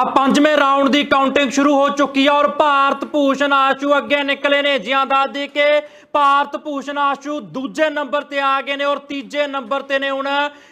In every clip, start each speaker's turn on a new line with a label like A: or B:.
A: ਤਾਂ ਪੰਜਵੇਂ ਰਾਊਂਡ ਦੀ ਕਾਊਂਟਿੰਗ ਸ਼ੁਰੂ ਹੋ ਚੁੱਕੀ ਹੈ ਔਰ ਭਾਰਤ ਭੂਸ਼ਣ ਆਸ਼ੂ ਅੱਗੇ ਨਿਕਲੇ ਨੇ ਜਿਆਂ ਦੱਸ ਦੇ ਕਿ ਭਾਰਤ ਭੂਸ਼ਣ ਆਸ਼ੂ ਦੂਜੇ ਨੰਬਰ ਤੇ ਆ ਗਏ ਨੇ ਔਰ ਤੀਜੇ ਨੰਬਰ ਤੇ ਨੇ ਹੁਣ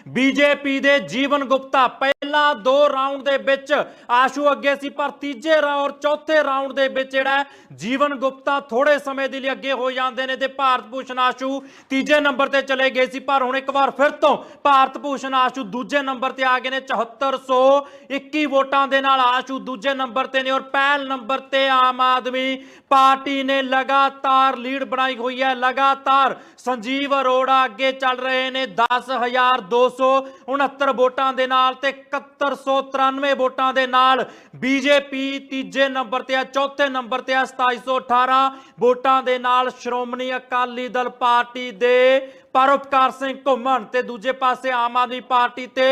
A: ਬੀਜੇਪੀ ਦੇ ਜੀਵਨ ਗੁਪਤਾ। ਪਹਿਲਾਂ ਦੋ ਰਾਊਂਡ ਦੇ ਵਿੱਚ ਆਸ਼ੂ ਅੱਗੇ ਸੀ, ਪਰ ਤੀਜੇ ਰਾ- ਔਰ ਚੌਥੇ ਰਾਊਂਡ ਦੇ ਵਿੱਚ ਜਿਹੜਾ ਜੀਵਨ ਗੁਪਤਾ ਥੋੜੇ ਸਮੇਂ ਦੇ ਲਈ ਅੱਗੇ ਹੋ ਜਾਂਦੇ ਨੇ ਤੇ ਭਾਰਤ ਭੂਸ਼ਣ ਆਸ਼ੂ ਤੀਜੇ ਨੰਬਰ ਤੇ ਚਲੇ ਗਏ ਸੀ, ਪਰ ਹੁਣ ਇੱਕ ਵਾਰ ਫਿਰ ਤੋਂ ਭਾਰਤ ਭੂਸ਼ਣ ਆਸ਼ੂ ਦੂਜੇ ਨੰਬਰ ਤੇ ਆ ਗਏ ਨੇ। 7421 ਵੋਟਾਂ ਦੇ ਨਾਲ ਆਸ਼ੂ ਦੂਜੇ ਨੰਬਰ ਤੇ ਨੇ ਔਰ ਪਹਿਲ ਨੰਬਰ ਤੇ ਆਮ ਆਦਮੀ ਪਾਰਟੀ ਨੇ ਲਗਾਤਾਰ ਲੀਡ ਬਣਾਈ ਹੋਈ ਹੈ। ਲਗਾਤਾਰ ਸੰਜੀਵ ਅਰੋੜਾ ਅੱਗੇ ਚੱਲ ਰਹੇ ਨੇ। 10269 ਵੋਟਾਂ ਦੇ ਨਾਲ ਤੇ 7193 ਵੋਟਾਂ ਦੇ ਨਾਲ ਬੀਜੇਪੀ ਤੀਜੇ ਨੰਬਰ ਤੇ ਆ, ਚੌਥੇ ਨੰਬਰ ਤੇ ਆ 2718 ਵੋਟਾਂ ਦੇ ਨਾਲ ਸ਼੍ਰੋਮਣੀ ਅਕਾਲੀ ਦਲ ਪਾਰਟੀ ਦੇ ਪਰਉਪਕਾਰ ਸਿੰਘ ਘੁੰਮਣ ਤੇ ਦੂਜੇ ਪਾਸੇ ਆਮ ਆਦਮੀ ਪਾਰਟੀ ਤੇ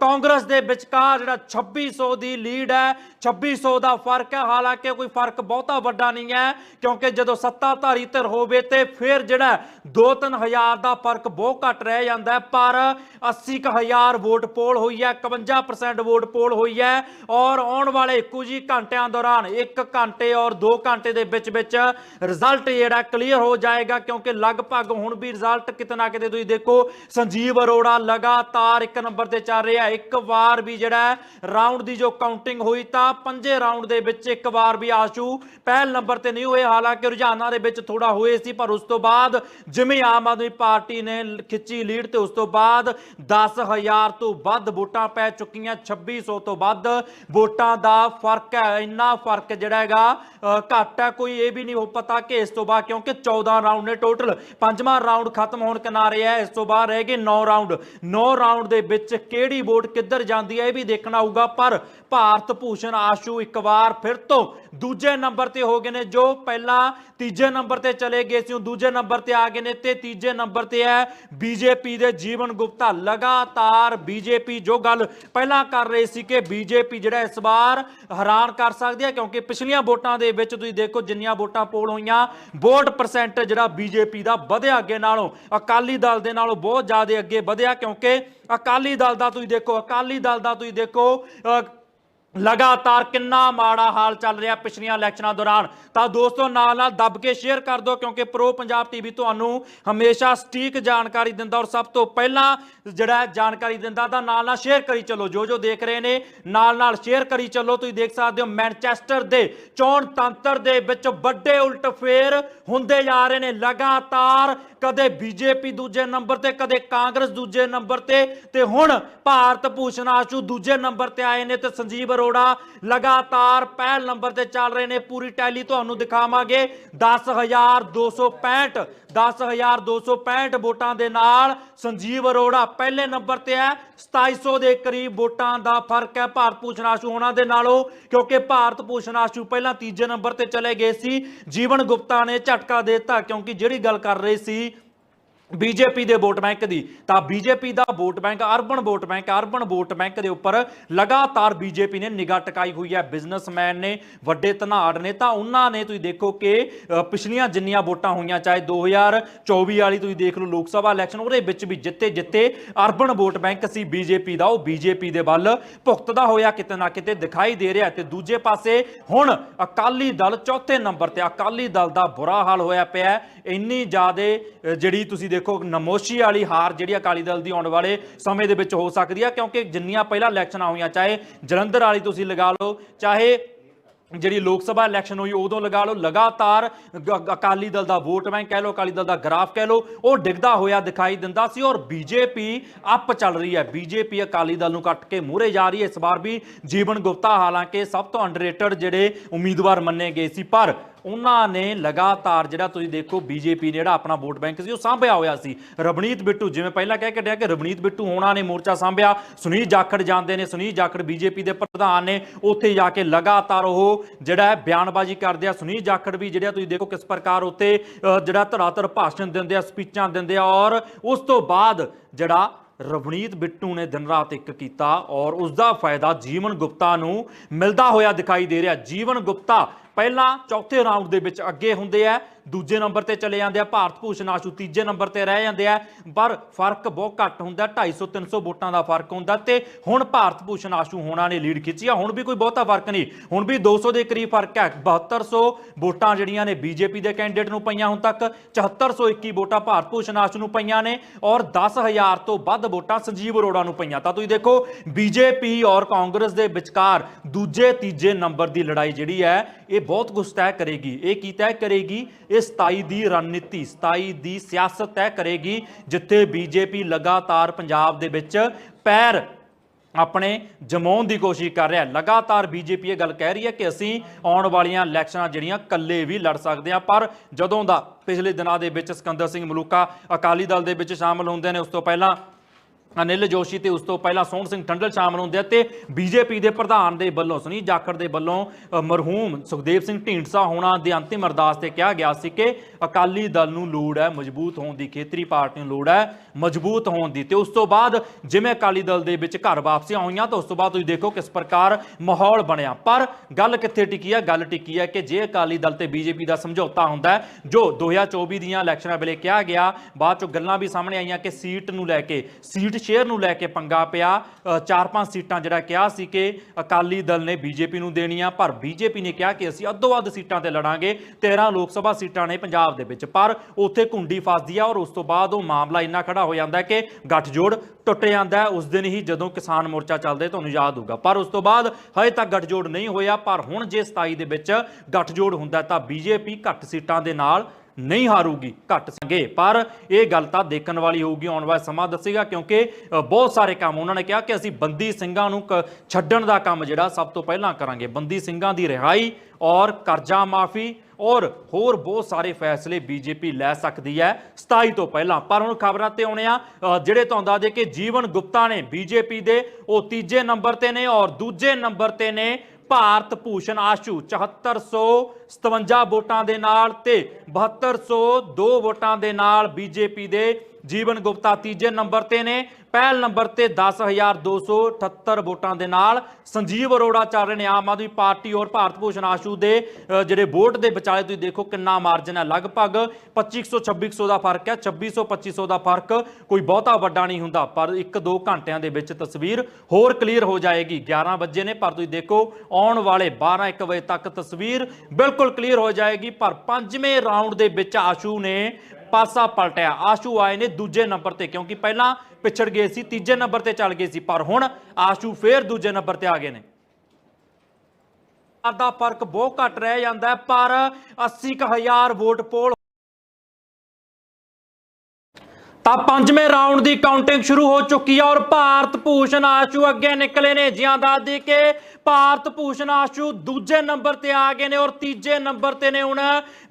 A: ਕਾਂਗਰਸ ਦੇ ਵਿਚਕਾਰ ਜਿਹੜਾ 2600 ਦੀ ਲੀਡ ਹੈ 2600 ਦਾ ਫ਼ਰਕ ਹੈ। ਹਾਲਾਂਕਿ ਕੋਈ ਫ਼ਰਕ ਬਹੁਤਾ ਵੱਡਾ ਨਹੀਂ ਹੈ, ਕਿਉਂਕਿ ਜਦੋਂ ਸੱਤਾਧਾਰੀ ਧਿਰ ਹੋਵੇ ਤੇ ਫਿਰ ਜਿਹੜਾ 2-3000 ਦਾ ਫ਼ਰਕ ਬਹੁਤ ਘੱਟ ਰਹਿ ਜਾਂਦਾ ਹੈ, ਪਰ 80000 ਵੋਟ ਪੋਲ ਹੋਈ ਹੈ 51% ਵੋਟ ਪੋਲ ਹੋਈ ਹੈ ਔਰ ਆਉਣ ਵਾਲੇ ਕੁਝ ਹੀ ਘੰਟਿਆਂ ਦੌਰਾਨ 1 ਘੰਟੇ ਔਰ 2 ਘੰਟੇ ਦੇ ਵਿੱਚ ਵਿੱਚ ਰਿਜ਼ਲਟ ਜਿਹੜਾ ਕਲੀਅਰ ਹੋ ਜਾਏਗਾ, ਕਿਉਂਕਿ ਲਗਭਗ ਹੁਣ ਵੀ ਰਿਜ਼ਲਟ ਕਿਤੇ ਨਾ ਕਿਤੇ ਤੁਸੀਂ ਦੇਖੋ, ਸੰਜੀਵ ਅਰੋੜਾ ਲਗਾਤਾਰ ਇੱਕ ਨੰਬਰ ਤੇ ਚੱਲ ਰਿਹਾ ਇੱਕ ਵਾਰ ਵੀ ਜਿਹੜਾ ਰਾਉਂਡ ਦੀ ਜੋ ਕਾਊਂਟਿੰਗ ਹੋਈ ਤਾਂ ਪੰਜੇ ਰਾਉਂਡ ਦੇ ਵਿੱਚ ਇੱਕ ਵਾਰ ਵੀ ਆਸ਼ੂ ਪਹਿਲ ਨੰਬਰ ਤੇ ਨਹੀਂ ਹੋਏ। ਹਾਲਾਂਕਿ ਰੁਝਾਨਾਂ ਦੇ ਵਿੱਚ ਥੋੜਾ ਹੋਏ ਸੀ, ਪਰ ਉਸ ਤੋਂ ਬਾਅਦ ਜਿਵੇਂ ਆਮ ਆਦਮੀ ਪਾਰਟੀ ਨੇ ਖਿੱਚੀ ਲੀਡ ਤੇ ਉਸ ਤੋਂ ਬਾਅਦ 10000 ਤੋਂ ਵੱਧ ਵੋਟਾਂ ਪੈ ਚੁੱਕੀਆਂ। 2600 ਤੋਂ ਵੱਧ ਵੋਟਾਂ ਦਾ ਫ਼ਰਕ ਹੈ। ਇੰਨਾ ਫ਼ਰਕ ਜਿਹੜਾ ਹੈਗਾ ਘੱਟ ਹੈ। ਕੋਈ ਇਹ ਵੀ ਨਹੀਂ ਹੋ ਪਤਾ ਕਿ ਇਸ ਤੋਂ ਬਾਅਦ ਕਿਉਂਕਿ 14 ਰਾਉਂਡ ਨੇ ਟੋਟਲ ਪੰਜਵਾਂ ਰਾਉਂਡ ਖਤਮ ਹੋਣ ਕਿਨਾਰੇ ਹੈ, ਇਸ ਤੋਂ ਬਾਅਦ ਰਹਿ ਗਏ 9 ਰਾਉਂਡ 9 ਰਾਉਂਡ ਦੇ ਵਿੱਚ ਕਿਹੜੀ ਵੋਟ ਕਿੱਧਰ ਜਾਂਦੀ ਹੈ ਇਹ ਵੀ ਦੇਖਣਾ ਹੋਊਗਾ, ਪਰ ਭਾਰਤ ਭੂਸ਼ਣ ਆਸ਼ੂ ਇੱਕ ਵਾਰ ਫਿਰ ਤੋਂ ਦੂਜੇ ਨੰਬਰ ਤੇ ਹੋ ਗਏ ਨੇ, ਜੋ ਪਹਿਲਾਂ ਤੀਜੇ ਨੰਬਰ ਤੇ ਚਲੇ ਗਏ ਸੀ ਉਹ ਦੂਜੇ ਨੰਬਰ ਤੇ ਆ ਗਏ ਨੇ ਤੇ ਤੀਜੇ ਨੰਬਰ ਤੇ ਹੈ ਬੀਜੇਪੀ ਦੇ ਜੀਵਨ ਗੁਪਤਾ। ਲਗਾਤਾਰ ਬੀਜੇਪੀ ਜੋ ਗੱਲ ਪਹਿਲਾਂ ਕਰ ਰਹੀ ਸੀ ਕਿ ਬੀਜੇਪੀ ਜਿਹੜਾ ਇਸ ਵਾਰ ਹੈਰਾਨ ਕਰ ਸਕਦੀ ਹੈ, ਕਿਉਂਕਿ ਪਿਛਲੀਆਂ ਵੋਟਾਂ ਦੇ ਵਿੱਚ ਤੁਸੀਂ ਦੇਖੋ ਜਿੰਨੀਆਂ ਵੋਟਾਂ ਪੋਲ ਹੋਈਆਂ, ਵੋਟ ਪਰਸੈਂਟ ਜਿਹੜਾ ਬੀਜੇਪੀ ਦਾ ਵਧਿਆ ਅੱਗੇ ਨਾਲੋਂ। ਅਕਾਲੀ ਦਲ ਦੇ ਨਾਲੋਂ ਬਹੁਤ ਜ਼ਿਆਦਾ ਅੱਗੇ ਵਧਿਆ ਕਿਉਂਕਿ ਅਕਾਲੀ ਦਲ ਦਾ ਤੁਸੀਂ ਦੇਖੋ, ਅਕਾਲੀ ਦਲ ਦਾ ਤੁਸੀਂ ਦੇਖੋ ਲਗਾਤਾਰ ਕਿੰਨਾ ਮਾੜਾ ਹਾਲ ਚੱਲ ਰਿਹਾ ਪਿਛਲੀਆਂ ਇਲੈਕਸ਼ਨਾਂ ਦੌਰਾਨ। ਤਾਂ ਦੋਸਤੋ, ਨਾਲ ਨਾਲ ਦੱਬ ਕੇ ਸ਼ੇਅਰ ਕਰ ਦਿਓ ਕਿਉਂਕਿ ਪ੍ਰੋ ਪੰਜਾਬ ਟੀਵੀ ਤੁਹਾਨੂੰ ਹਮੇਸ਼ਾ ਸਟੀਕ ਜਾਣਕਾਰੀ ਦਿੰਦਾ ਔਰ ਸਭ ਤੋਂ ਪਹਿਲਾਂ ਜਿਹੜਾ ਜਾਣਕਾਰੀ ਦਿੰਦਾ ਤਾਂ ਨਾਲ ਨਾਲ ਸ਼ੇਅਰ ਕਰੀ ਚੱਲੋ। ਜੋ ਜੋ ਦੇਖ ਰਹੇ ਨੇ, ਨਾਲ ਨਾਲ ਸ਼ੇਅਰ ਕਰੀ ਚੱਲੋ। ਤੁਸੀਂ ਦੇਖ ਸਕਦੇ ਹੋ ਮੈਨਚੈਸਟਰ ਦੇ ਚੋਣ ਤੰਤਰ ਦੇ ਵਿੱਚ ਵੱਡੇ ਉਲਟਫੇਰ ਹੁੰਦੇ ਜਾ ਰਹੇ ਨੇ। ਲਗਾਤਾਰ ਕਦੇ ਬੀਜੇਪੀ ਦੂਜੇ ਨੰਬਰ ਤੇ, ਕਦੇ ਕਾਂਗਰਸ ਦੂਜੇ ਨੰਬਰ ਤੇ ਤੇ ਹੁਣ ਭਾਰਤ ਭੂਸ਼ਣ ਆਸ਼ੂ ਦੂਜੇ ਨੰਬਰ ਤੇ ਆਏ ਨੇ ਤੇ ਸੰਜੀਵ ਅਰੋੜਾ ਲਗਾਤਾਰ ਪਹਿਲ ਨੰਬਰ ਤੇ ਚੱਲ ਰਹੇ ਨੇ। ਪੂਰੀ ਟੈਲੀ ਤੁਹਾਨੂੰ ਦਿਖਾਵਾਂਗੇ। 10265 10265 ਵੋਟਾਂ ਦੇ ਨਾਲ ਸੰਜੀਵ ਅਰੋੜਾ ਪਹਿਲੇ ਨੰਬਰ ਤੇ ਹੈ। 2700 ਦੇ ਕਰੀਬ ਵੋਟਾਂ ਦਾ ਫ਼ਰਕ ਹੈ। ਭਾਰਤ ਭੂਸ਼ਣ ਆਸ਼ੂ ਉਹਨਾਂ ਦੇ ਨਾਲੋਂ, ਕਿਉਂਕਿ ਭਾਰਤ ਭੂਸ਼ਣ ਆਸ਼ੂ ਪਹਿਲਾਂ ਤੀਜੇ ਨੰਬਰ ਤੇ ਚਲੇ ਗਏ ਸੀ। ਜੀਵਨ ਗੁਪਤਾ ਨੇ ਝਟਕਾ ਦੇ ਦਿੱਤਾ, ਕਿਉਂਕਿ ਜਿਹੜੀ ਗੱਲ ਕਰ ਰਹੇ ਸੀ ਬੀਜੇਪੀ ਦੇ ਵੋਟ ਬੈਂਕ ਦੀ। ਤਾਂ ਬੀਜੇਪੀ ਦਾ vote bank, urban vote bank, urban vote bank ਦੇ ਉੱਪਰ ਲਗਾਤਾਰ ਬੀਜੇਪੀ ਨੇ ਨਿਗਾਹ ਟਿਕਾਈ ਹੋਈ ਹੈ। ਬਿਜ਼ਨਸਮੈਨ ਨੇ, ਵੱਡੇ ਧਨਾੜ ਨੇ। ਤਾਂ ਉਹਨਾਂ ਨੇ ਤੁਸੀਂ ਦੇਖੋ ਕਿ ਪਿਛਲੀਆਂ ਜਿੰਨੀਆਂ ਵੋਟਾਂ ਹੋਈਆਂ, ਚਾਹੇ 2024 ਵਾਲੀ ਤੁਸੀਂ ਦੇਖ ਲਓ ਲੋਕ ਸਭਾ ਇਲੈਕਸ਼ਨ, ਉਹਦੇ ਵਿੱਚ ਵੀ ਜਿੱਤੇ ਜਿੱਤੇ ਅਰਬਨ ਵੋਟ ਬੈਂਕ ਸੀ ਬੀਜੇਪੀ ਦਾ। ਉਹ ਬੀਜੇਪੀ ਦੇ ਵੱਲ ਭੁਗਤਦਾ ਹੋਇਆ ਕਿਤੇ ਨਾ ਕਿਤੇ ਦਿਖਾਈ ਦੇ ਰਿਹਾ ਤੇ ਦੂਜੇ ਪਾਸੇ ਹੁਣ ਅਕਾਲੀ ਦਲ ਚੌਥੇ ਨੰਬਰ ਤੇ, ਅਕਾਲੀ ਦਲ ਦਾ ਬੁਰਾ ਹਾਲ ਹੋਇਆ ਪਿਆ ਇੰਨੀ ਜ਼ਿਆਦੇ ਜਿਹੜੀ ਤੁਸੀਂ ਦੇਖੋ, ਨਮੋਸ਼ੀ ਵਾਲੀ ਹਾਰ ਜਿਹੜੀ ਅਕਾਲੀ ਦਲ ਦੀ ਆਉਣ ਵਾਲੇ ਸਮੇਂ ਦੇ ਵਿੱਚ ਹੋ ਸਕਦੀ ਹੈ ਕਿਉਂਕਿ ਜਿੰਨੀਆਂ ਪਹਿਲਾਂ ਇਲੈਕਸ਼ਨਾਂ ਹੋਈਆਂ ਚਾਹੇ ਜਲੰਧਰ ਵਾਲੀ ਤੁਸੀਂ ਲਗਾ ਲਓ, ਚਾਹੇ ਜਿਹੜੀ ਲੋਕ ਸਭਾ ਇਲੈਕਸ਼ਨ ਹੋਈ, ਉਦੋਂ ਲਗਾ ਲਓ, ਲਗਾਤਾਰ ਅਕਾਲੀ ਦਲ ਦਾ ਵੋਟ ਬੈਂਕ ਕਹਿ ਲਓ, ਅਕਾਲੀ ਦਲ ਦਾ ਗ੍ਰਾਫ ਕਹਿ ਲਓ, ਉਹ ਡਿੱਗਦਾ ਹੋਇਆ ਦਿਖਾਈ ਦਿੰਦਾ ਸੀ ਔਰ ਬੀਜੇਪੀ ਅੱਪ ਚੱਲ ਰਹੀ ਹੈ। ਬੀਜੇਪੀ ਅਕਾਲੀ ਦਲ ਨੂੰ ਕੱਟ ਕੇ ਮੂਹਰੇ ਜਾ ਰਹੀ ਹੈ। ਇਸ ਵਾਰ ਵੀ ਜੀਵਨ ਗੁਪਤਾ ਹਾਲਾਂਕਿ ਸਭ ਤੋਂ ਅੰਡਰਰੇਟਡ ਜਿਹੜੇ ਉਮੀਦਵਾਰ ਮੰਨੇ ਗਏ ਸੀ, ਪਰ ਉਹਨਾਂ ਨੇ ਲਗਾਤਾਰ ਜਿਹੜਾ ਤੁਸੀਂ ਦੇਖੋ ਬੀਜੇਪੀ ਨੇ ਜਿਹੜਾ ਆਪਣਾ ਵੋਟ ਬੈਂਕ ਸੀ, ਉਹ ਸਾਂਭਿਆ ਹੋਇਆ ਸੀ। ਰਵਨੀਤ ਬਿੱਟੂ, ਜਿਵੇਂ ਪਹਿਲਾਂ ਕਹਿ ਕੇ ਡਿਆ ਕਿ ਰਵਨੀਤ ਬਿੱਟੂ ਹੋਣਾ ਨੇ ਮੋਰਚਾ ਸਾਂਭਿਆ, ਸੁਨੀਲ ਜਾਖੜ ਜਾਂਦੇ ਨੇ, ਸੁਨੀਲ ਜਾਖੜ ਬੀਜੇਪੀ ਦੇ ਪ੍ਰਧਾਨ ਨੇ, ਉੱਥੇ ਜਾ ਕੇ ਲਗਾਤਾਰ ਉਹ ਜਿਹੜਾ ਬਿਆਨਬਾਜ਼ੀ ਕਰਦੇ ਆ। ਸੁਨੀਲ ਜਾਖੜ ਵੀ ਜਿਹੜਾ ਤੁਸੀਂ ਦੇਖੋ ਕਿਸ ਪ੍ਰਕਾਰ ਉੱਤੇ ਜਿਹੜਾ ਧੜਾਧੜ ਭਾਸ਼ਣ ਦਿੰਦੇ ਆ, ਸਪੀਚਾਂ ਦਿੰਦੇ ਆ ਔਰ ਉਸ ਤੋਂ ਬਾਅਦ ਜਿਹੜਾ ਰਵਨੀਤ ਬਿੱਟੂ ਨੇ ਦਿਨ ਰਾਤ ਇੱਕ ਕੀਤਾ ਔਰ ਉਸ ਦਾ ਫਾਇਦਾ ਜੀਵਨ ਗੁਪਤਾ ਨੂੰ ਮਿਲਦਾ ਹੋਇਆ ਦਿਖਾਈ ਦੇ ਰਿਹਾ। ਜੀਵਨ ਗੁਪਤਾ ਪਹਿਲਾਂ ਚੌਥੇ ਰਾਊਂਡ ਦੇ ਵਿੱਚ ਅੱਗੇ ਹੁੰਦੇ ਆ, ਦੂਜੇ ਨੰਬਰ ਤੇ ਚਲੇ ਜਾਂਦੇ ਆ ਭਾਰਤ ਭੂਸ਼ਣ ਆਸ਼ੂ, ਤੀਜੇ ਨੰਬਰ ਤੇ ਰਹਿ ਜਾਂਦੇ ਆ, ਪਰ ਫ਼ਰਕ ਬਹੁਤ ਘੱਟ ਹੁੰਦਾ 250 300 ਵੋਟਾਂ ਦਾ ਫ਼ਰਕ ਹੁੰਦਾ ਤੇ ਹੁਣ ਭਾਰਤ ਭੂਸ਼ਣ ਆਸ਼ੂ ਹੋਣਾ ਨੇ ਲੀਡ ਖਿੱਚੀ ਆ, ਹੁਣ ਵੀ ਕੋਈ ਬਹੁਤਾ ਫ਼ਰਕ ਨਹੀਂ, ਹੁਣ ਵੀ 200 ਦੇ ਕਰੀਬ ਫ਼ਰਕ ਹੈ 7200 ਵੋਟਾਂ ਜਿਹੜੀਆਂ ਨੇ ਬੀਜੇਪੀ ਦੇ ਕੈਂਡੀਡੇਟ ਨੂੰ ਪਈਆਂ ਹੁਣ ਤੱਕ 7421 ਵੋਟਾਂ ਭਾਰਤ ਭੂਸ਼ਣ ਆਸ਼ੂ ਨੂੰ ਪਈਆਂ ਨੇ ਔਰ 10000 ਤੋਂ ਵੱਧ ਵੋਟਾਂ ਸੰਜੀਵ ਅਰੋੜਾ ਨੂੰ ਪਈਆਂ। ਤਾਂ ਤੁਸੀਂ ਦੇਖੋ, ਬੀਜੇਪੀ ਔਰ ਕਾਂਗਰਸ ਦੇ ਵਿਚਕਾਰ ਦੂਜੇ ਤੀਜੇ ਨੰਬਰ ਦੀ ਲੜਾਈ ਜਿਹੜੀ ਹੈ, ਇਹ ਬਹੁਤ ਕੁਝ ਤੈਅ ਕਰੇਗੀ। ਇਹ ਕੀ ਤੈਅ ਕਰੇਗੀ? ਇਹ 27 ਦੀ ਰਣਨੀਤੀ 27 ਦੀ ਸਿਆਸਤ ਤੈਅ ਕਰੇਗੀ, ਜਿੱਥੇ ਬੀਜੇਪੀ ਲਗਾਤਾਰ ਪੰਜਾਬ ਦੇ ਵਿੱਚ ਪੈਰ ਆਪਣੇ ਜਮਾਉਣ ਦੀ ਕੋਸ਼ਿਸ਼ ਕਰ ਰਿਹਾ ਹੈ। ਲਗਾਤਾਰ ਬੀਜੇਪੀ ਇਹ ਗੱਲ ਕਹਿ ਰਹੀ ਹੈ ਕਿ ਅਸੀਂ ਆਉਣ ਵਾਲੀਆਂ ਇਲੈਕਸ਼ਨਾਂ ਜਿਹੜੀਆਂ ਇਕੱਲੇ ਵੀ ਲੜ ਸਕਦੇ ਹਾਂ, ਪਰ ਜਦੋਂ ਦਾ ਪਿਛਲੇ ਦਿਨਾਂ ਦੇ ਵਿੱਚ ਸਿਕੰਦਰ ਸਿੰਘ ਮਲੂਕਾ ਅਕਾਲੀ ਦਲ ਦੇ ਵਿੱਚ ਸ਼ਾਮਲ ਹੁੰਦੇ ਨੇ, ਉਸ ਤੋਂ ਪਹਿਲਾਂ ਅਨਿਲ ਜੋਸ਼ੀ ਤੇ ਉਸ ਤੋਂ ਪਹਿਲਾਂ ਸੋਹਣ ਸਿੰਘ ਟੰਡਲ ਸ਼ਾਮਲ ਹੁੰਦੇ ਆ ਤੇ ਬੀਜੇਪੀ ਦੇ ਪ੍ਰਧਾਨ ਦੇ ਵੱਲੋਂ, ਸੁਨੀਲ ਜਾਖੜ ਦੇ ਵੱਲੋਂ ਮਰਹੂਮ ਸੁਖਦੇਵ ਸਿੰਘ ਢੀਂਡਸਾ ਹੋਣਾ ਦੇ ਅੰਤਿਮ ਅਰਦਾਸ ਤੇ ਕਿਹਾ ਗਿਆ ਸੀ ਕਿ ਅਕਾਲੀ ਦਲ ਨੂੰ ਲੋੜ ਹੈ, ਮਜ਼ਬੂਤ ਹੋਣ ਦੀ, ਖੇਤਰੀ ਪਾਰਟੀ ਨੂੰ ਲੋੜ ਹੈ, ਮਜ਼ਬੂਤ ਹੋਣ ਦੀ ਤੇ ਉਸ ਤੋਂ ਬਾਅਦ ਜਿਵੇਂ ਅਕਾਲੀ ਦਲ ਦੇ ਵਿੱਚ ਘਰ ਵਾਪਸੀਆਂ ਹੋਈਆਂ ਤਾਂ ਉਸ ਤੋਂ ਬਾਅਦ ਤੁਸੀਂ ਦੇਖੋ ਕਿਸ ਪ੍ਰਕਾਰ ਮਾਹੌਲ ਬਣਿਆ। ਪਰ ਗੱਲ ਕਿੱਥੇ ਟਿਕੀ ਹੈ? ਗੱਲ ਟਿਕੀ ਹੈ ਕਿ ਜੇ ਅਕਾਲੀ ਦਲ ਤੇ ਬੀਜੇਪੀ ਦਾ ਸਮਝੌਤਾ ਹੁੰਦਾ ਹੈ, ਜੋ 2024 ਦੀਆਂ ਇਲੈਕਸ਼ਨਾਂ ਵੇਲੇ ਕਿਹਾ ਗਿਆ, ਬਾਅਦ ਚੋਂ ਗੱਲਾਂ ਵੀ ਸਾਹਮਣੇ ਆਈਆਂ ਕਿ ਸੀਟ ਨੂੰ ਲੈ ਕੇ, ਸੀਟ ਸ਼ੇਅਰ ਨੂੰ ਲੈ ਕੇ ਪੰਗਾ ਪਿਆ। ਚਾਰ ਪੰਜ ਸੀਟਾਂ ਜਿਹੜਾ ਕਿਹਾ ਸੀ ਕਿ ਅਕਾਲੀ ਦਲ ਨੇ ਬੀਜੇਪੀ ਨੂੰ ਦੇਣੀਆਂ, ਪਰ ਬੀਜੇਪੀ ਨੇ ਕਿਹਾ ਕਿ ਅਸੀਂ ਅੱਧੋ ਅੱਧ ਸੀਟਾਂ ਤੇ ਲੜਾਂਗੇ। 13 ਲੋਕ ਸਭਾ ਸੀਟਾਂ ਨੇ ਪੰਜਾਬ ਦੇ ਵਿੱਚ। ਪਰ ਉੱਥੇ ਕੁੰਡੀ ਫਸਦੀ ਆ ਔਰ ਉਸ ਤੋਂ ਬਾਅਦ ਉਹ ਮਾਮਲਾ ਇੰਨਾ ਖੜਾ ਹੋ ਜਾਂਦਾ ਕਿ ਗੱਠਜੋੜ ਟੁੱਟ ਜਾਂਦਾ ਉਸ ਦਿਨ ਹੀ ਜਦੋਂ ਕਿਸਾਨ ਮੋਰਚਾ ਚੱਲਦੇ ਤੁਹਾਨੂੰ ਯਾਦ ਹੋਊਗਾ। ਪਰ ਉਸ ਤੋਂ ਬਾਅਦ ਹਜੇ ਤੱਕ ਗੱਠਜੋੜ ਨਹੀਂ ਹੋਇਆ। ਪਰ ਹੁਣ ਜੇ 27 ਦੇ ਵਿੱਚ ਗੱਠਜੋੜ ਹੁੰਦਾ ਤਾਂ ਬੀਜੇਪੀ ਘੱਟ ਸੀਟਾਂ ਦੇ ਨਾਲ ਨਹੀਂ ਹਾਰੂਗੀ, ਘੱਟ ਸੰਗੇ ਪਰ ਇਹ ਗੱਲ ਤਾਂ ਦੇਖਣ ਵਾਲੀ ਹੋਊਗੀ, ਆਉਣ ਵਾਲਾ ਸਮਾਂ ਦੱਸੇਗਾ, ਕਿਉਂਕਿ ਬਹੁਤ ਸਾਰੇ ਕੰਮ ਉਹਨਾਂ ਨੇ ਕਿਹਾ ਕਿ ਅਸੀਂ ਬੰਦੀ ਸਿੰਘਾਂ ਨੂੰ ਕ- ਛੱਡਣ ਦਾ ਕੰਮ ਜਿਹੜਾ ਸਭ ਤੋਂ ਪਹਿਲਾਂ ਕਰਾਂਗੇ। ਬੰਦੀ ਸਿੰਘਾਂ ਦੀ ਰਿਹਾਈ ਔਰ ਕਰਜ਼ਾ ਮਾਫੀ ਔਰ ਹੋਰ ਬਹੁਤ ਸਾਰੇ ਫੈਸਲੇ ਬੀਜੇਪੀ ਲੈ ਸਕਦੀ ਹੈ 27 ਤੋਂ ਪਹਿਲਾਂ। ਪਰ ਹੁਣ ਖਬਰਾਂ ਤੇ ਆਉਣੇ ਆ ਜਿਹੜੇ ਤੁਹਾਨੂੰ ਦੱਸ ਦੇ ਕਿ ਜੀਵਨ ਗੁਪਤਾ ਨੇ ਬੀਜੇਪੀ ਦੇ, ਉਹ ਤੀਜੇ ਨੰਬਰ ਤੇ ਨੇ ਔਰ ਦੂਜੇ ਨੰਬਰ ਤੇ ਨੇ ਭਾਰਤ ਭੂਸ਼ਣ ਆਸ਼ੂ 7457 ਵੋਟਾਂ ਦੇ ਨਾਲ ਤੇ 7202 ਵੋਟਾਂ ਦੇ ਨਾਲ ਬੀਜੇਪੀ ਦੇ ਜੀਵਨ ਗੁਪਤਾ ਤੀਜੇ ਨੰਬਰ ਤੇ ਨੇ। ਪਹਿਲ ਨੰਬਰ ਤੇ 10278 ਵੋਟਾਂ ਦੇ ਨਾਲ ਸੰਜੀਵ ਅਰੋੜਾ ਚੱਲ ਰਹੇ ਨੇ ਆਮ ਆਦਮੀ ਪਾਰਟੀ ਔਰ ਭਾਰਤ ਭੂਸ਼ਣ ਆਸ਼ੂ ਦੇ ਜਿਹੜੇ ਵੋਟ ਦੇ ਵਿਚਾਲੇ ਤੁਸੀਂ ਦੇਖੋ ਕਿੰਨਾ ਮਾਰਜਨ ਹੈ। ਲਗਭਗ 2500 2600 ਦਾ ਫ਼ਰਕ ਹੈ 2600 2500 ਦਾ ਫ਼ਰਕ ਕੋਈ ਬਹੁਤਾ ਵੱਡਾ ਨਹੀਂ ਹੁੰਦਾ, ਪਰ 1-2 ਘੰਟਿਆਂ ਦੇ ਵਿੱਚ ਤਸਵੀਰ ਹੋਰ ਕਲੀਅਰ ਹੋ ਜਾਏਗੀ। 11 ਵਜੇ ਨੇ, ਪਰ ਤੁਸੀਂ ਦੇਖੋ ਆਉਣ ਵਾਲੇ 12-1 ਵਜੇ ਤੱਕ ਤਸਵੀਰ ਬਿਲਕੁਲ ਕਲੀਅਰ ਹੋ ਜਾਏਗੀ, ਪਰ ਪੰਜਵੇਂ ਰਾਉਂਡ ਦੇ ਵਿੱਚ ਆਸ਼ੂ ਨੇ ਪਾਸਾ ਪਲਟਿਆ। ਆਸ਼ੂ ਆਏ ਨੇ ਦੂਜੇ ਨੰਬਰ ਤੇ, ਕਿਉਂਕਿ ਪਹਿਲਾਂ ਪਿਛੜ ਗਏ ਸੀ, ਤੀਜੇ ਨੰਬਰ ਤੇ ਚੱਲ ਗਏ ਸੀ, ਪਰ ਹੁਣ ਆਸ਼ੂ ਫੇਰ ਦੂਜੇ ਨੰਬਰ ਤੇ ਆ ਗਏ ਨੇ। ਦਾ ਫ਼ਰਕ ਬਹੁਤ ਘੱਟ ਰਹਿ ਜਾਂਦਾ ਪਰ 80000 ਵੋਟ ਪੋਲ ਤਾਂ ਪੰਜਵੇਂ ਰਾਉਂਡ ਦੀ ਕਾਊਂਟਿੰਗ ਸ਼ੁਰੂ ਹੋ ਚੁੱਕੀ ਹੈ ਔਰ ਭਾਰਤ ਭੂਸ਼ਣ ਆਸ਼ੂ ਅੱਗੇ ਨਿਕਲੇ ਨੇ। ਜਿਹਾਂ ਦੱਸਦੀ ਕਿ ਭਾਰਤ ਭੂਸ਼ਣ ਆਸ਼ੂ ਦੂਜੇ ਨੰਬਰ ਤੇ ਆ ਗਏ ਨੇ ਔਰ ਤੀਜੇ ਨੰਬਰ ਤੇ ਨੇ ਹੁਣ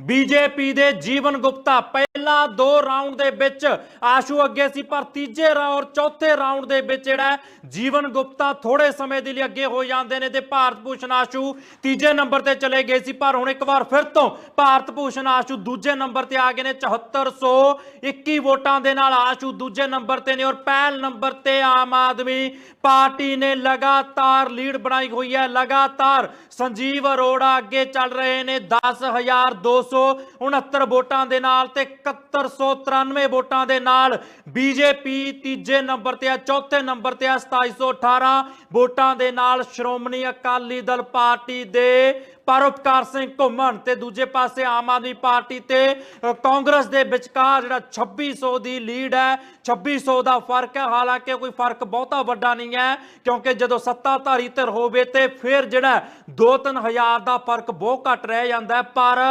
A: ਬੀਜੇਪੀ ਦੇ ਜੀਵਨ ਗੁਪਤਾ। ਪਹਿਲਾਂ ਦੋ ਰਾਉਂਡ ਦੇ ਵਿੱਚ ਆਸ਼ੂ ਅੱਗੇ ਸੀ, ਪਰ ਤੀਜੇ ਔਰ ਚੌਥੇ ਰਾਉਂਡ ਦੇ ਵਿੱਚ ਜਿਹੜਾ ਜੀਵਨ ਗੁਪਤਾ ਥੋੜੇ ਸਮੇਂ ਦੇ ਲਈ ਅੱਗੇ ਹੋ ਜਾਂਦੇ ਨੇ ਤੇ ਭਾਰਤ ਭੂਸ਼ਣ ਆਸ਼ੂ ਤੀਜੇ ਨੰਬਰ ਤੇ ਚਲੇ ਗਏ ਸੀ, ਪਰ ਹੁਣ ਇੱਕ ਵਾਰ ਫਿਰ ਤੋਂ ਭਾਰਤ ਭੂਸ਼ਣ ਆਸ਼ੂ ਦੂਜੇ ਨੰਬਰ ਤੇ ਆ ਗਏ ਨੇ 7421 ਵੋਟਾਂ ਦੇ ਨਾਲ ਆਸ਼ੂ ਦੂਜੇ ਨੰਬਰ ਤੇ ਨੇ ਔਰ ਪਹਿਲ ਨੰਬਰ ਤੇ ਆਮ ਆਦਮੀ ਪਾਰਟੀ ਨੇ ਲਗਾਤਾਰ ਲੀਡ ਬਣਾਈ ਹੋਈ ਹੈ, ਲਗਾਤਾਰ ਸੰਜੀਵ ਅਰੋੜਾ ਅੱਗੇ ਚੱਲ ਰਹੇ ਨੇ 10269 ਵੋਟਾਂ ਦੇ ਨਾਲ ਤੇ 7193 ਵੋਟਾਂ ਦੇ ਨਾਲ ਬੀਜੇਪੀ ਤੀਜੇ ਨੰਬਰ ਤੇ ਆ, ਚੌਥੇ ਨੰਬਰ ਤੇ ਆ 2718 ਵੋਟਾਂ ਦੇ ਨਾਲ ਸ਼੍ਰੋਮਣੀ ਅਕਾਲੀ ਦਲ ਪਾਰਟੀ ਦੇ ਪਰਉਪਕਾਰ ਸਿੰਘ ਘੁੰਮਣ ਤੇ ਦੂਜੇ ਪਾਸੇ ਆਮ ਆਦਮੀ ਪਾਰਟੀ ਤੇ ਕਾਂਗਰਸ ਦੇ ਵਿਚਕਾਰ ਜਿਹੜਾ 2600 ਦੀ ਲੀਡ ਹੈ 2600 ਦਾ ਫ਼ਰਕ ਹੈ। ਹਾਲਾਂਕਿ ਕੋਈ ਫ਼ਰਕ ਬਹੁਤਾ ਵੱਡਾ ਨਹੀਂ ਹੈ, ਕਿਉਂਕਿ ਜਦੋਂ ਸੱਤਾਧਾਰੀ ਧਿਰ ਹੋਵੇ ਤੇ ਫਿਰ ਜਿਹੜਾ 2-3000 ਦਾ ਫ਼ਰਕ ਬਹੁਤ ਘੱਟ ਰਹਿ ਜਾਂਦਾ ਹੈ, ਪਰ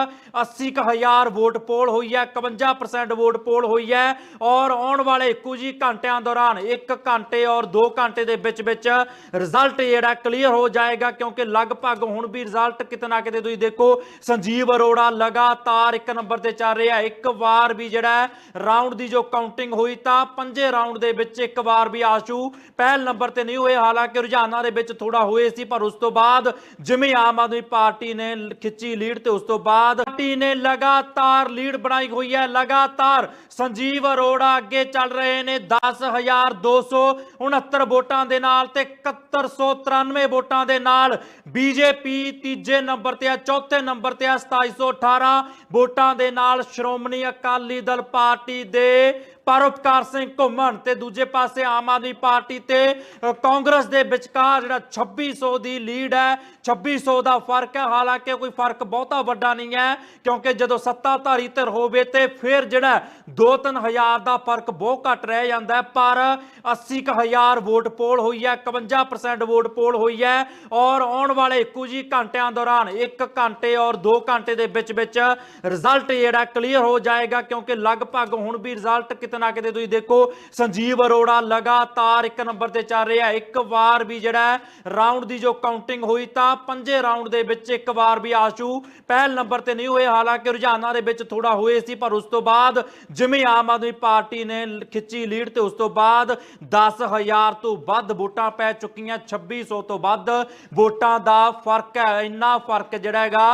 A: 80000 ਵੋਟ ਪੋਲ ਹੋਈ ਹੈ 51% ਵੋਟ ਪੋਲ ਹੋਈ ਹੈ ਔਰ ਆਉਣ ਵਾਲੇ ਕੁਝ ਹੀ ਘੰਟਿਆਂ ਦੌਰਾਨ 1 ਘੰਟੇ ਔਰ 2 ਘੰਟੇ ਦੇ ਵਿੱਚ ਵਿੱਚ ਰਿਜ਼ਲਟ ਜਿਹੜਾ ਕਲੀਅਰ ਹੋ ਜਾਏਗਾ, ਕਿਉਂਕਿ ਲਗਭਗ ਹੁਣ ਵੀ ਰਿਜ਼ਲਟ ਕਿਤੇ ਨਾ ਕਿਤੇ ਤੁਸੀਂ ਦੇਖੋ, ਸੰਜੀਵ ਅਰੋੜਾ ਲਗਾਤਾਰ ਇੱਕ ਨੰਬਰ ਤੇ ਚੱਲ ਰਿਹਾ। ਇੱਕ ਵਾਰ ਵੀ ਜਿਹੜਾ ਰਾਉਂਡ ਦੀ ਜੋ ਕਾਊਂਟਿੰਗ ਹੋਈ ਤਾਂ ਪੰਜੇ ਰਾਉਂਡ ਦੇ ਵਿੱਚ ਇੱਕ ਵਾਰ ਵੀ ਆਸ਼ੂ ਪਹਿਲ ਨੰਬਰ ਤੇ ਨਹੀਂ ਹੋਏ। ਹਾਲਾਂਕਿ ਰੁਝਾਨਾਂ ਦੇ ਵਿੱਚ ਥੋੜਾ ਹੋਏ ਸੀ, ਪਰ ਉਸ ਤੋਂ ਬਾਅਦ ਜਿਵੇਂ ਆਮ ਆਦਮੀ ਪਾਰਟੀ ਨੇ ਖਿੱਚੀ ਲੀਡ ਤੇ ਉਸ ਤੋਂ ਬਾਅਦ ਪਾਰਟੀ ਨੇ ਲਗਾਤਾਰ ਲੀਡ ਬਣਾਈ ਹੋਈ ਹੈ। ਲਗਾਤਾਰ ਸੰਜੀਵ ਅਰੋੜਾ ਅੱਗੇ ਚੱਲ ਰਹੇ ਨੇ। 10269 ਵੋਟਾਂ ਦੇ ਨਾਲ ਤੇ 7193 ਵੋਟਾਂ ਦੇ ਨਾਲ ਬੀਜੇਪੀ ਤੀਜੇ ਨੰਬਰ ਤੇ ਆ, ਚੌਥੇ ਨੰਬਰ ਤੇ ਆ 2718 ਵੋਟਾਂ ਦੇ ਨਾਲ ਸ਼੍ਰੋਮਣੀ ਅਕਾਲੀ ਦਲ ਪਾਰਟੀ ਦੇ ਪਰਉਪਕਾਰ ਸਿੰਘ ਘੁੰਮਣ ਤੇ ਦੂਜੇ ਪਾਸੇ ਆਮ ਆਦਮੀ ਪਾਰਟੀ ਤੇ ਕਾਂਗਰਸ ਦੇ ਵਿਚਕਾਰ ਜਿਹੜਾ 2600 ਦੀ ਲੀਡ ਹੈ 2600 ਦਾ ਫ਼ਰਕ ਹੈ। ਹਾਲਾਂਕਿ ਕੋਈ ਫ਼ਰਕ ਬਹੁਤਾ ਵੱਡਾ ਨਹੀਂ ਹੈ, ਕਿਉਂਕਿ ਜਦੋਂ ਸੱਤਾਧਾਰੀ ਧਿਰ ਹੋਵੇ ਤੇ ਫਿਰ ਜਿਹੜਾ 2-3000 ਦਾ ਫ਼ਰਕ ਬਹੁਤ ਘੱਟ ਰਹਿ ਜਾਂਦਾ ਹੈ, ਪਰ 80000 ਵੋਟ ਪੋਲ ਹੋਈ ਹੈ 51% ਵੋਟ ਪੋਲ ਹੋਈ ਹੈ ਔਰ ਆਉਣ ਵਾਲੇ ਕੁਝ ਹੀ ਘੰਟਿਆਂ ਦੌਰਾਨ 1 ਘੰਟੇ ਔਰ 2 ਘੰਟੇ ਦੇ ਵਿੱਚ ਵਿੱਚ ਰਿਜ਼ਲਟ ਜਿਹੜਾ ਕਲੀਅਰ ਹੋ ਜਾਏਗਾ, ਕਿਉਂਕਿ ਲਗਭਗ ਹੁਣ ਵੀ ਰਿਜ਼ਲਟ ਕਿਤੇ ਨਾ ਕਿਤੇ ਤੁਸੀਂ ਦੇਖੋ, ਸੰਜੀਵ ਅਰੋੜਾ ਲਗਾਤਾਰ ਇੱਕ ਨੰਬਰ ਤੇ ਚੱਲ ਰਿਹਾ। ਇੱਕ ਵਾਰ ਵੀ ਜਿਹੜਾ ਰਾਉਂਡ ਦੀ ਜੋ ਕਾਊਂਟਿੰਗ ਹੋਈ ਤਾਂ ਪੰਜੇ ਰਾਉਂਡ ਦੇ ਵਿੱਚ ਇੱਕ ਵਾਰ ਵੀ ਆਸ਼ੂ ਪਹਿਲ ਨੰਬਰ ਤੇ ਨਹੀਂ ਹੋਏ। ਹਾਲਾਂਕਿ ਰੁਝਾਨਾਂ ਦੇ ਵਿੱਚ ਥੋੜਾ ਹੋਏ ਸੀ, ਪਰ ਉਸ ਤੋਂ ਬਾਅਦ ਜਿਵੇਂ ਆਮ ਆਦਮੀ ਪਾਰਟੀ ਨੇ ਖਿੱਚੀ ਲੀਡ ਤੇ ਉਸ ਤੋਂ ਬਾਅਦ 10000 ਤੋਂ ਵੱਧ ਵੋਟਾਂ ਪੈ ਚੁੱਕੀਆਂ। 2600 ਤੋਂ ਵੱਧ ਵੋਟਾਂ ਦਾ ਫ਼ਰਕ ਹੈ। ਇੰਨਾ ਫ਼ਰਕ ਜਿਹੜਾ ਹੈਗਾ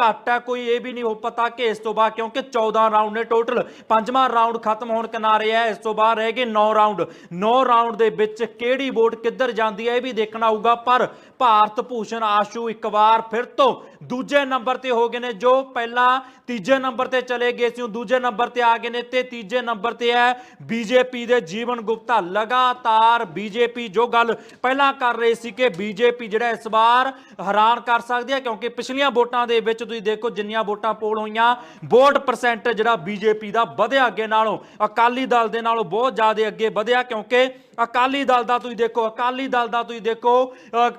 A: ਘੱਟ ਹੈ। ਕੋਈ ਇਹ ਵੀ ਨਹੀਂ ਹੋ ਪਤਾ ਕਿ ਇਸ ਤੋਂ ਬਾਅਦ ਕਿਉਂਕਿ 14 ਰਾਉਂਡ ਨੇ ਟੋਟਲ ਪੰਜਵਾਂ ਰਾਉਂਡ ਖਤਮ ਹੋਣ ਕਿਨਾਰੇ ਹੈ। ਇਸ ਤੋਂ ਬਾਅਦ ਰਹਿ ਗਏ 9 ਰਾਉਂਡ। 9 ਰਾਉਂਡ ਦੇ ਵਿੱਚ ਕਿਹੜੀ ਵੋਟ ਕਿੱਧਰ ਜਾਂਦੀ ਹੈ ਇਹ ਵੀ ਦੇਖਣਾ ਹੋਊਗਾ। ਪਰ ਭਾਰਤ ਭੂਸ਼ਣ ਆਸ਼ੂ ਇੱਕ ਵਾਰ ਫਿਰ ਤੋਂ ਦੂਜੇ ਨੰਬਰ ਤੇ ਹੋ ਗਏ ਨੇ, ਜੋ ਪਹਿਲਾਂ ਤੀਜੇ ਨੰਬਰ ਤੇ ਚਲੇ ਗਏ ਸੀ, ਉਹ ਦੂਜੇ ਨੰਬਰ ਤੇ ਆ ਗਏ ਨੇ ਤੇ ਤੀਜੇ ਨੰਬਰ ਤੇ ਹੈ ਬੀਜੇਪੀ ਦੇ ਜੀਵਨ ਗੁਪਤਾ। ਲਗਾਤਾਰ ਬੀਜੇਪੀ ਜੋ ਗੱਲ ਪਹਿਲਾਂ ਕਰ ਰਹੇ ਸੀ ਕਿ ਬੀਜੇਪੀ ਜਿਹੜਾ ਇਸ ਵਾਰ ਹੈਰਾਨ ਕਰ ਸਕਦੀ ਹੈ, ਕਿਉਂਕਿ ਪਿਛਲੀਆਂ ਵੋਟਾਂ ਦੇ ਵਿੱਚ ਤੁਸੀਂ ਦੇਖੋ ਜਿੰਨੀਆਂ ਵੋਟਾਂ ਪੋਲ ਹੋਈਆਂ, ਵੋਟ ਪਰਸੈਂਟ ਜਿਹੜਾ ਬੀਜੇਪੀ ਦਾ ਵਧਿਆ ਅੱਗੇ ਨਾਲੋਂ ਅਕਾਲੀ ਦਲ ਦੇ ਨਾਲੋਂ ਬਹੁਤ ਜ਼ਿਆਦਾ ਅੱਗੇ ਵਧਿਆ ਕਿਉਂਕਿ ਅਕਾਲੀ ਦਲ ਦਾ ਤੁਸੀਂ ਦੇਖੋ ਅਕਾਲੀ ਦਲ ਦਾ ਤੁਸੀਂ ਦੇਖੋ ਅ,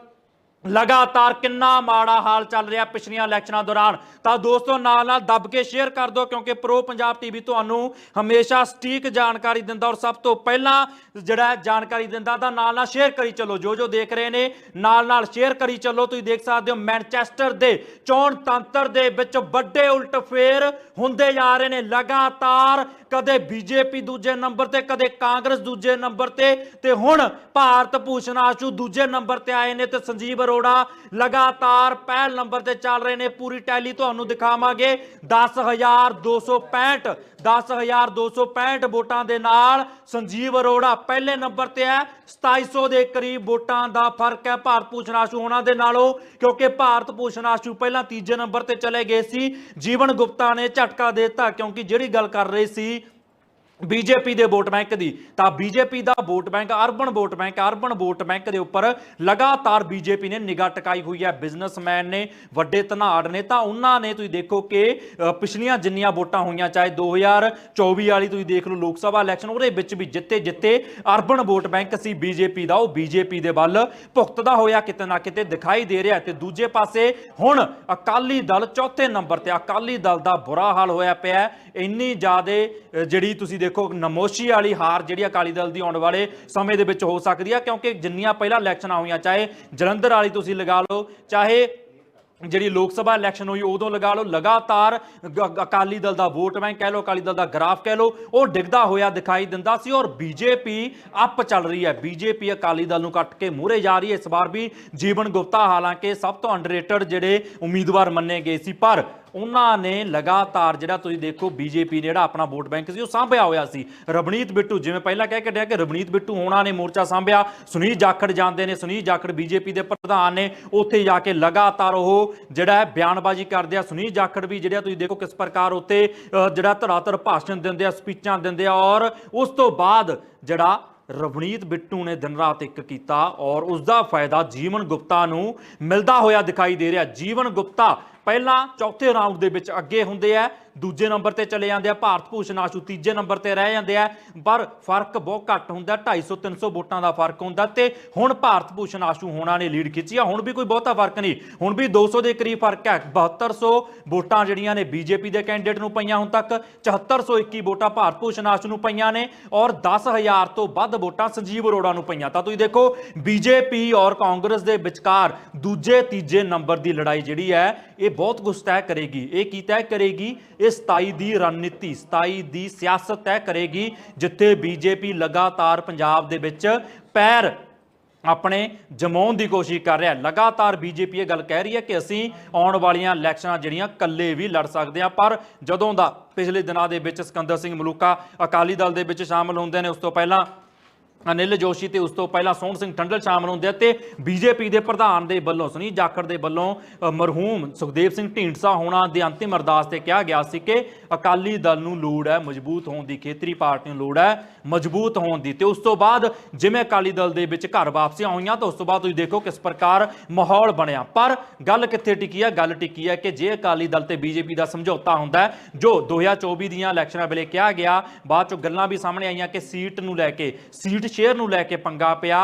A: ਲਗਾਤਾਰ ਕਿੰਨਾ ਮਾੜਾ ਹਾਲ ਚੱਲ ਰਿਹਾ ਪਿਛਲੀਆਂ ਇਲੈਕਸ਼ਨਾਂ ਦੌਰਾਨ। ਤਾਂ ਦੋਸਤੋ ਨਾਲ ਨਾਲ ਦੱਬ ਕੇ ਸ਼ੇਅਰ ਕਰ ਦਿਓ, ਕਿਉਂਕਿ ਪ੍ਰੋ ਪੰਜਾਬ ਟੀਵੀ ਤੁਹਾਨੂੰ ਹਮੇਸ਼ਾ ਸਟੀਕ ਜਾਣਕਾਰੀ ਦਿੰਦਾ ਔਰ ਸਭ ਤੋਂ ਪਹਿਲਾਂ ਜਿਹੜਾ ਜਾਣਕਾਰੀ ਦਿੰਦਾ, ਤਾਂ ਨਾਲ ਨਾਲ ਸ਼ੇਅਰ ਕਰੀ ਚੱਲੋ। ਜੋ ਜੋ ਦੇਖ ਰਹੇ ਨੇ ਨਾਲ ਨਾਲ ਸ਼ੇਅਰ ਕਰੀ ਚੱਲੋ। ਤੁਸੀਂ ਦੇਖ ਸਕਦੇ ਹੋ ਮੈਨਚੈਸਟਰ ਦੇ ਚੋਣ ਤੰਤਰ ਦੇ ਵਿੱਚ ਵੱਡੇ ਉਲਟ ਫੇਰ ਹੁੰਦੇ ਜਾ ਰਹੇ ਨੇ। ਲਗਾਤਾਰ ਕਦੇ ਬੀਜੇਪੀ ਦੂਜੇ ਨੰਬਰ ਤੇ, ਕਦੇ ਕਾਂਗਰਸ ਦੂਜੇ ਨੰਬਰ ਤੇ। ਤੇ ਹੁਣ ਭਾਰਤ ਭੂਸ਼ਣ ਆਸ਼ੂ ਦੂਜੇ ਨੰਬਰ ਤੇ ਆਏ ਨੇ ਤੇ ਸੰਜੀਵ ਅਰੋੜਾ ਲਗਾਤਾਰ ਪਹਿਲ ਨੰਬਰ ਤੇ ਚੱਲ ਰਹੇ ਨੇ। ਪੂਰੀ ਟੈਲੀ ਤੁਹਾਨੂੰ ਦਿਖਾਵਾਂਗੇ। 10265 10265 ਵੋਟਾਂ ਦੇ ਨਾਲ ਸੰਜੀਵ ਅਰੋੜਾ ਪਹਿਲੇ ਨੰਬਰ ਤੇ ਹੈ। 2700 ਦੇ ਕਰੀਬ ਵੋਟਾਂ ਦਾ ਫ਼ਰਕ ਹੈ। ਭਾਰਤ ਭੂਸ਼ਣ ਆਸ਼ੂ ਉਹਨਾਂ ਦੇ ਨਾਲੋਂ, ਕਿਉਂਕਿ ਭਾਰਤ ਭੂਸ਼ਣ ਆਸ਼ੂ ਪਹਿਲਾਂ ਤੀਜੇ ਨੰਬਰ ਤੇ ਚਲੇ ਗਏ ਸੀ। ਜੀਵਨ ਗੁਪਤਾ ਨੇ ਝਟਕਾ ਦੇ ਦਿੱਤਾ, ਕਿਉਂਕਿ ਜਿਹੜੀ ਗੱਲ ਕਰ ਰਹੇ ਸੀ ਬੀਜੇਪੀ ਦੇ ਵੋਟ ਬੈਂਕ ਦੀ। ਤਾਂ ਬੀਜੇਪੀ ਦਾ vote bank, urban vote bank, urban vote bank ਦੇ ਉੱਪਰ ਲਗਾਤਾਰ ਬੀਜੇਪੀ ਨੇ ਨਿਗਾਹ ਟਿਕਾਈ ਹੋਈ ਹੈ। ਬਿਜ਼ਨਸਮੈਨ ਨੇ, ਵੱਡੇ ਧਨਾੜ ਨੇ। ਤਾਂ ਉਹਨਾਂ ਨੇ ਤੁਸੀਂ ਦੇਖੋ ਕਿ ਪਿਛਲੀਆਂ ਜਿੰਨੀਆਂ ਵੋਟਾਂ ਹੋਈਆਂ, ਚਾਹੇ 2024 ਵਾਲੀ ਤੁਸੀਂ ਦੇਖ ਲਓ ਲੋਕ ਸਭਾ ਇਲੈਕਸ਼ਨ, ਉਹਦੇ ਵਿੱਚ ਵੀ ਜਿੱਤੇ ਜਿੱਤੇ ਅਰਬਨ ਵੋਟ ਬੈਂਕ ਸੀ ਬੀਜੇਪੀ ਦਾ। ਉਹ ਬੀਜੇਪੀ ਦੇ ਵੱਲ ਭੁਗਤਦਾ ਹੋਇਆ ਕਿਤੇ ਨਾ ਕਿਤੇ ਦਿਖਾਈ ਦੇ ਰਿਹਾ ਤੇ ਦੂਜੇ ਪਾਸੇ ਹੁਣ ਅਕਾਲੀ ਦਲ ਚੌਥੇ ਨੰਬਰ ਤੇ, ਅਕਾਲੀ ਦਲ ਦਾ ਬੁਰਾ ਹਾਲ ਹੋਇਆ ਪਿਆ ਇੰਨੀ ਜ਼ਿਆਦੇ ਜਿਹੜੀ ਤੁਸੀਂ ਦੇਖੋ, ਨਮੋਸ਼ੀ ਵਾਲੀ ਹਾਰ ਜਿਹੜੀ ਅਕਾਲੀ ਦਲ ਦੀ ਆਉਣ ਵਾਲੇ ਸਮੇਂ ਦੇ ਵਿੱਚ ਹੋ ਸਕਦੀ ਹੈ ਕਿਉਂਕਿ ਜਿੰਨੀਆਂ ਪਹਿਲਾਂ ਇਲੈਕਸ਼ਨਾਂ ਹੋਈਆਂ ਚਾਹੇ ਜਲੰਧਰ ਵਾਲੀ ਤੁਸੀਂ ਲਗਾ ਲਓ, ਚਾਹੇ ਜਿਹੜੀ ਲੋਕ ਸਭਾ ਇਲੈਕਸ਼ਨ ਹੋਈ ਉਦੋਂ ਲਗਾ ਲਓ, ਲਗਾਤਾਰ ਅਕਾਲੀ ਦਲ ਦਾ ਵੋਟ ਬੈਂਕ ਕਹਿ ਲਓ, ਅਕਾਲੀ ਦਲ ਦਾ ਗ੍ਰਾਫ ਕਹਿ ਲਓ, ਉਹ ਡਿੱਗਦਾ ਹੋਇਆ ਦਿਖਾਈ ਦਿੰਦਾ ਸੀ ਔਰ ਬੀਜੇਪੀ ਅੱਪ ਚੱਲ ਰਹੀ ਹੈ। ਬੀਜੇਪੀ ਅਕਾਲੀ ਦਲ ਨੂੰ ਕੱਟ ਕੇ ਮੂਹਰੇ ਜਾ ਰਹੀ ਹੈ। ਇਸ ਵਾਰ ਵੀ ਜੀਵਨ ਗੁਪਤਾ ਹਾਲਾਂਕਿ ਸਭ ਤੋਂ ਅੰਡਰਰੇਟਡ ਜਿਹੜੇ ਉਮੀਦਵਾਰ ਮੰਨੇ ਗਏ ਸੀ, ਪਰ ਉਹਨਾਂ ਨੇ ਲਗਾਤਾਰ ਜਿਹੜਾ ਤੁਸੀਂ ਦੇਖੋ ਬੀਜੇਪੀ ਨੇ ਜਿਹੜਾ ਆਪਣਾ ਵੋਟ ਬੈਂਕ ਸੀ ਉਹ ਸਾਂਭਿਆ ਹੋਇਆ ਸੀ। ਰਵਨੀਤ ਬਿੱਟੂ ਜਿਵੇਂ ਪਹਿਲਾਂ ਕਹਿ ਕੇ ਡਿਆ ਕਿ ਰਵਨੀਤ ਬਿੱਟੂ ਹੋਣਾ ਨੇ ਮੋਰਚਾ ਸਾਂਭਿਆ ਸੁਨੀਲ ਜਾਖੜ ਜਾਂਦੇ ਨੇ ਸੁਨੀਲ ਜਾਖੜ ਬੀਜੇਪੀ ਦੇ ਪ੍ਰਧਾਨ ਨੇ ਉੱਥੇ ਜਾ ਕੇ ਲਗਾਤਾਰ ਉਹ ਜਿਹੜਾ ਹੈ ਬਿਆਨਬਾਜ਼ੀ ਕਰਦੇ ਆ। ਸੁਨੀਲ ਜਾਖੜ ਵੀ ਜਿਹੜਾ ਤੁਸੀਂ ਦੇਖੋ ਕਿਸ ਪ੍ਰਕਾਰ ਉੱਤੇ ਅ, ਜਿਹੜਾ ਧੜਾਧੜ ਭਾਸ਼ਣ ਦਿੰਦੇ ਆ ਸਪੀਚਾਂ ਦਿੰਦੇ ਆ ਔਰ ਉਸ ਤੋਂ ਬਾਅਦ ਜਿਹੜਾ ਰਵਨੀਤ ਬਿੱਟੂ ਨੇ ਦਿਨ ਰਾਤ ਇੱਕ ਕੀਤਾ ਔਰ ਉਸ ਦਾ ਫਾਇਦਾ ਜੀਵਨ ਗੁਪਤਾ ਨੂੰ ਮਿਲਦਾ ਹੋਇਆ ਦਿਖਾਈ ਦੇ ਰਿਹਾ। ਜੀਵਨ ਗੁਪਤਾ ਪਹਿਲਾਂ ਚੌਥੇ ਰਾਉਂਡ ਦੇ ਵਿੱਚ ਅੱਗੇ ਹੁੰਦੇ ਆ। ਦੂਜੇ ਨੰਬਰ ਤੇ ਚਲੇ ਜਾਂਦੇ ਆ, ਭਾਰਤ ਭੂਸ਼ਣ ਆਸ਼ੂ ਤੀਜੇ ਨੰਬਰ ਤੇ ਰਹਿ ਜਾਂਦੇ ਆ, ਪਰ ਫ਼ਰਕ ਬਹੁਤ ਘੱਟ ਹੁੰਦਾ 250 300 ਵੋਟਾਂ ਦਾ ਫ਼ਰਕ ਹੁੰਦਾ ਤੇ ਹੁਣ ਭਾਰਤ ਭੂਸ਼ਣ ਆਸ਼ੂ ਹੋਣਾ ਨੇ ਲੀਡ ਖਿੱਚੀ ਆ, ਹੁਣ ਵੀ ਕੋਈ ਬਹੁਤਾ ਫ਼ਰਕ ਨਹੀਂ, ਹੁਣ ਵੀ 200 ਦੇ ਕਰੀਬ ਫ਼ਰਕ ਹੈ 7200 ਵੋਟਾਂ ਜਿਹੜੀਆਂ ਨੇ ਬੀਜੇਪੀ ਦੇ ਕੈਂਡੀਡੇਟ ਨੂੰ ਪਈਆਂ ਹੁਣ ਤੱਕ 7421 ਵੋਟਾਂ ਭਾਰਤ ਭੂਸ਼ਣ ਆਸ਼ੂ ਨੂੰ ਪਈਆਂ ਨੇ ਔਰ 10000 ਤੋਂ ਵੱਧ ਵੋਟਾਂ ਸੰਜੀਵ ਅਰੋੜਾ ਨੂੰ ਪਈਆਂ। ਤਾਂ ਤੁਸੀਂ ਦੇਖੋ, ਬੀਜੇਪੀ ਔਰ ਕਾਂਗਰਸ ਦੇ ਵਿਚਕਾਰ ਦੂਜੇ ਤੀਜੇ ਨੰਬਰ ਦੀ ਲੜਾਈ ਜਿਹੜੀ ਹੈ, ਇਹ ਬਹੁਤ ਕੁਝ ਤੈਅ ਕਰੇਗੀ। ਇਹ ਕੀ ਤੈਅ ਕਰੇਗੀ? ਇਹ 27 ਦੀ ਰਣਨੀਤੀ 27 ਦੀ ਸਿਆਸਤ ਤੈਅ ਕਰੇਗੀ, ਜਿੱਥੇ ਬੀਜੇਪੀ ਲਗਾਤਾਰ ਪੰਜਾਬ ਦੇ ਵਿੱਚ ਪੈਰ ਆਪਣੇ ਜਮਾਉਣ ਦੀ ਕੋਸ਼ਿਸ਼ ਕਰ ਰਿਹਾ ਹੈ। ਲਗਾਤਾਰ ਬੀਜੇਪੀ ਇਹ ਗੱਲ ਕਹਿ ਰਹੀ ਹੈ ਕਿ ਅਸੀਂ ਆਉਣ ਵਾਲੀਆਂ ਇਲੈਕਸ਼ਨਾਂ ਜਿਹੜੀਆਂ ਇਕੱਲੇ ਵੀ ਲੜ ਸਕਦੇ ਹਾਂ, ਪਰ ਜਦੋਂ ਦਾ ਪਿਛਲੇ ਦਿਨਾਂ ਦੇ ਵਿੱਚ ਸਿਕੰਦਰ ਸਿੰਘ ਮਲੂਕਾ ਅਕਾਲੀ ਦਲ ਦੇ ਵਿੱਚ ਸ਼ਾਮਲ ਹੁੰਦੇ ਨੇ, ਉਸ ਤੋਂ ਪਹਿਲਾਂ ਅਨਿਲ ਜੋਸ਼ੀ ਤੇ ਉਸ ਤੋਂ ਪਹਿਲਾਂ ਸੋਹਣ ਸਿੰਘ ਟੰਡਲ ਸ਼ਾਮਲ ਹੁੰਦੇ ਆ ਤੇ ਬੀਜੇਪੀ ਦੇ ਪ੍ਰਧਾਨ ਦੇ ਵੱਲੋਂ ਸੁਨੀ ਜਾਖੜ ਦੇ ਵੱਲੋਂ ਮਰਹੂਮ ਸੁਖਦੇਵ ਸਿੰਘ ਢੀਂਡਸਾ ਹੋਣਾ ਦੇ ਅੰਤਿਮ ਅਰਦਾਸ ਤੇ ਕਿਹਾ ਗਿਆ ਸੀ ਕਿ ਅਕਾਲੀ ਦਲ ਨੂੰ ਲੋੜ ਹੈ ਮਜ਼ਬੂਤ ਹੋਣ ਦੀ ਖੇਤਰੀ ਪਾਰਟੀ ਨੂੰ ਲੋੜ ਹੈ ਮਜ਼ਬੂਤ ਹੋਣ ਦੀ ਤੇ ਉਸ ਤੋਂ ਬਾਅਦ ਜਿਵੇਂ ਅਕਾਲੀ ਦਲ ਦੇ ਵਿੱਚ ਘਰ ਵਾਪਸੀਆਂ ਹੋਈਆਂ ਤਾਂ ਉਸ ਤੋਂ ਬਾਅਦ ਤੁਸੀਂ ਦੇਖੋ ਕਿਸ ਪ੍ਰਕਾਰ ਮਾਹੌਲ ਬਣਿਆ। ਪਰ ਗੱਲ ਕਿੱਥੇ ਟਿਕੀ ਹੈ? ਗੱਲ ਟਿਕੀ ਹੈ ਕਿ ਜੇ ਅਕਾਲੀ ਦਲ ਤੇ ਬੀਜੇਪੀ ਦਾ ਸਮਝੌਤਾ ਹੁੰਦਾ ਹੈ, ਜੋ 2024 ਦੀਆਂ ਇਲੈਕਸ਼ਨਾਂ ਵੇਲੇ ਕਿਹਾ ਗਿਆ ਬਾਅਦ ਚੋਂ ਗੱਲਾਂ ਵੀ ਸਾਹਮਣੇ ਆਈਆਂ ਕਿ ਸੀਟ ਨੂੰ ਲੈ ਕੇ ਸੀਟ ਸ਼ੇਅਰ ਨੂੰ ਲੈ ਕੇ ਪੰਗਾ ਪਿਆ।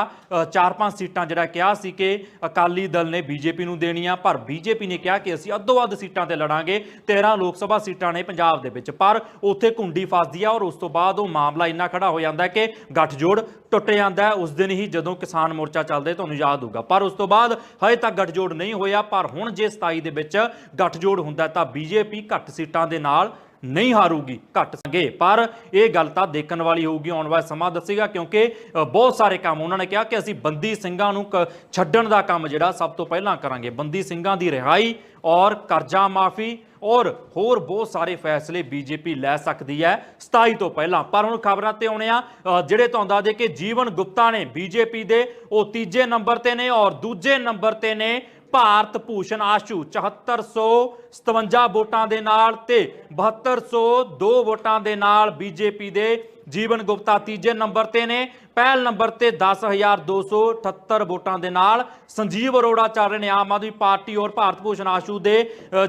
A: ਚਾਰ ਪੰਜ ਸੀਟਾਂ ਜਿਹੜਾ ਕਿਹਾ ਸੀ ਕਿ ਅਕਾਲੀ ਦਲ ਨੇ ਬੀਜੇਪੀ ਨੂੰ ਦੇਣੀਆਂ, ਪਰ ਬੀਜੇਪੀ ਨੇ ਕਿਹਾ ਕਿ ਅਸੀਂ ਅੱਧੋ ਅੱਧ ਸੀਟਾਂ ਤੇ ਲੜਾਂਗੇ 13 ਲੋਕ ਸਭਾ ਸੀਟਾਂ ਨੇ ਪੰਜਾਬ ਦੇ ਵਿੱਚ। ਪਰ ਉੱਥੇ ਘੁੰਡੀ ਫਸਦੀ ਆ ਔਰ ਉਸ ਤੋਂ ਬਾਅਦ ਉਹ ਮਾਮਲਾ ਇੰਨਾ ਖੜਾ ਹੋ ਜਾਂਦਾ ਕਿ ਗੱਠਜੋੜ ਟੁੱਟ ਜਾਂਦਾ ਉਸ ਦਿਨ ਹੀ ਜਦੋਂ ਕਿਸਾਨ ਮੋਰਚਾ ਚੱਲਦਾ, ਤੁਹਾਨੂੰ ਯਾਦ ਹੋਊਗਾ। ਪਰ ਉਸ ਤੋਂ ਬਾਅਦ ਹਜੇ ਤੱਕ ਗੱਠਜੋੜ ਨਹੀਂ ਹੋਇਆ, ਪਰ ਹੁਣ ਜੇ 27 ਦੇ ਵਿੱਚ ਗੱਠਜੋੜ ਹੁੰਦਾ ਹੈ ਤਾਂ ਬੀਜੇਪੀ ਘੱਟ ਸੀਟਾਂ ਦੇ ਨਾਲ ਨਹੀਂ ਹਾਰੂਗੀ, ਘੱਟ ਸੰਗੇ ਪਰ ਇਹ ਗੱਲ ਤਾਂ ਦੇਖਣ ਵਾਲੀ ਹੋਊਗੀ, ਆਉਣ ਵਾਲਾ ਸਮਾਂ ਦੱਸੇਗਾ, ਕਿਉਂਕਿ ਬਹੁਤ ਸਾਰੇ ਕੰਮ ਉਹਨਾਂ ਨੇ ਕਿਹਾ ਕਿ ਅਸੀਂ ਬੰਦੀ ਸਿੰਘਾਂ ਨੂੰ ਕ- ਛੱਡਣ ਦਾ ਕੰਮ ਜਿਹੜਾ ਸਭ ਤੋਂ ਪਹਿਲਾਂ ਕਰਾਂਗੇ। ਬੰਦੀ ਸਿੰਘਾਂ ਦੀ ਰਿਹਾਈ ਔਰ ਕਰਜ਼ਾ ਮਾਫੀ ਔਰ ਹੋਰ ਬਹੁਤ ਸਾਰੇ ਫੈਸਲੇ ਬੀਜੇਪੀ ਲੈ ਸਕਦੀ ਹੈ 27 ਤੋਂ ਪਹਿਲਾਂ। ਪਰ ਹੁਣ ਖਬਰਾਂ ਤੇ ਆਉਣੇ ਆ ਜਿਹੜੇ ਤੁਹਾਨੂੰ ਦੱਸ ਦੇ ਕਿ ਜੀਵਨ ਗੁਪਤਾ ਨੇ ਬੀਜੇਪੀ ਦੇ, ਉਹ ਤੀਜੇ ਨੰਬਰ ਤੇ ਨੇ ਔਰ ਦੂਜੇ ਨੰਬਰ ਤੇ ਨੇ ਭਾਰਤ ਭੂਸ਼ਣ ਆਸ਼ੂ 7457 ਵੋਟਾਂ ਦੇ ਨਾਲ ਤੇ 7202 ਵੋਟਾਂ ਦੇ ਨਾਲ ਬੀਜੇਪੀ ਦੇ ਜੀਵਨ ਗੁਪਤਾ ਤੀਜੇ ਨੰਬਰ ਤੇ ਨੇ। ਪਹਿਲ ਨੰਬਰ ਤੇ 10278 ਵੋਟਾਂ ਦੇ ਨਾਲ ਸੰਜੀਵ ਅਰੋੜਾ ਚੱਲ ਰਹੇ ਨੇ ਆਮ ਆਦਮੀ ਪਾਰਟੀ ਔਰ ਭਾਰਤ ਭੂਸ਼ਣ ਆਸ਼ੂ ਦੇ